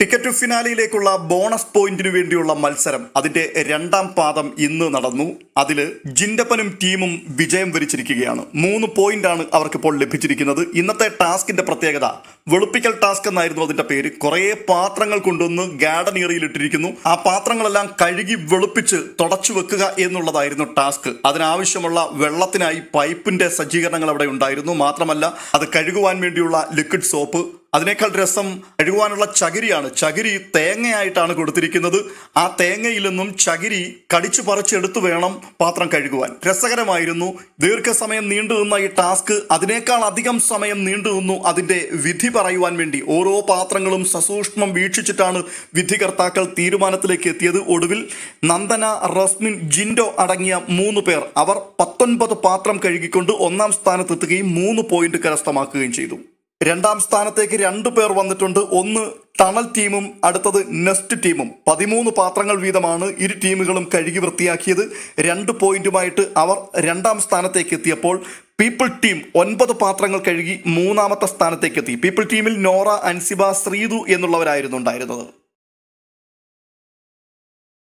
Ticket ഫിനാലിയിലേക്കുള്ള bonus പോയിന്റിനു വേണ്ടിയുള്ള മത്സരം. അതിന്റെ രണ്ടാം പാദം ഇന്ന് നടന്നു. അതിൽ ജിൻഡപ്പനും ടീമും വിജയം വരിച്ചിരിക്കുകയാണ്. മൂന്ന് പോയിന്റാണ് അവർക്കിപ്പോൾ ലഭിച്ചിരിക്കുന്നത്. ഇന്നത്തെ ടാസ്കിന്റെ പ്രത്യേകത വെളുപ്പിക്കൽ ടാസ്ക് എന്നായിരുന്നു അതിന്റെ പേര്. കുറേ പാത്രങ്ങൾ കൊണ്ടുവന്ന് ഇട്ടിരിക്കുന്നു. ആ പാത്രങ്ങളെല്ലാം കഴുകി വെളുപ്പിച്ച് തുടച്ചു വെക്കുക എന്നുള്ളതായിരുന്നു ടാസ്ക്. അതിനാവശ്യമുള്ള വെള്ളത്തിനായി പൈപ്പിന്റെ സജ്ജീകരണങ്ങൾ അവിടെ ഉണ്ടായിരുന്നു. മാത്രമല്ല അത് കഴുകുവാൻ വേണ്ടിയുള്ള ലിക്വിഡ് സോപ്പ് അതിനേക്കാൾ രസം കഴുകുവാനുള്ള ചകിരിയാണ്. ചകിരി തേങ്ങയായിട്ടാണ് കൊടുത്തിരിക്കുന്നത്. ആ തേങ്ങയിൽ നിന്നും ചകിരി കടിച്ചു പറിച്ചെടുത്തു വേണം പാത്രം കഴുകുവാൻ. രസകരമായിരുന്നു. ദീർഘസമയം നീണ്ടു നിന്ന ഈ ടാസ്ക് അതിനേക്കാൾ അധികം സമയം നീണ്ടു നിന്നു അതിന്റെ വിധി പറയുവാൻ വേണ്ടി. ഓരോ പാത്രങ്ങളും സസൂക്ഷ്മം വീക്ഷിച്ചിട്ടാണ് വിധികർത്താക്കൾ തീരുമാനത്തിലേക്ക് എത്തിയത്. ഒടുവിൽ നന്ദന റസ്മിൻ ജിൻഡോ അടങ്ങിയ മൂന്ന് പേർ അവർ പത്തൊൻപത് പാത്രം കഴുകിക്കൊണ്ട് ഒന്നാം സ്ഥാനത്തെത്തുകയും മൂന്ന് പോയിന്റ് കരസ്ഥമാക്കുകയും ചെയ്തു. രണ്ടാം സ്ഥാനത്തേക്ക് രണ്ടു പേർ വന്നിട്ടുണ്ട്. ഒന്ന് ടണൽ ടീമും അടുത്തത് നെസ്റ്റ് ടീമും. പതിമൂന്ന് പാത്രങ്ങൾ വീതമാണ് ഇരു ടീമുകളും കഴുകി വൃത്തിയാക്കിയത്. രണ്ട് പോയിന്റുമായിട്ട് അവർ രണ്ടാം സ്ഥാനത്തേക്ക് എത്തിയപ്പോൾ പീപ്പിൾ ടീം ഒൻപത് പാത്രങ്ങൾ കഴുകി മൂന്നാമത്തെ സ്ഥാനത്തേക്ക് എത്തി. പീപ്പിൾ ടീമിൽ നോറ അൻസിബ ശ്രീതു എന്നുള്ളവരായിരുന്നു ഉണ്ടായിരുന്നത്.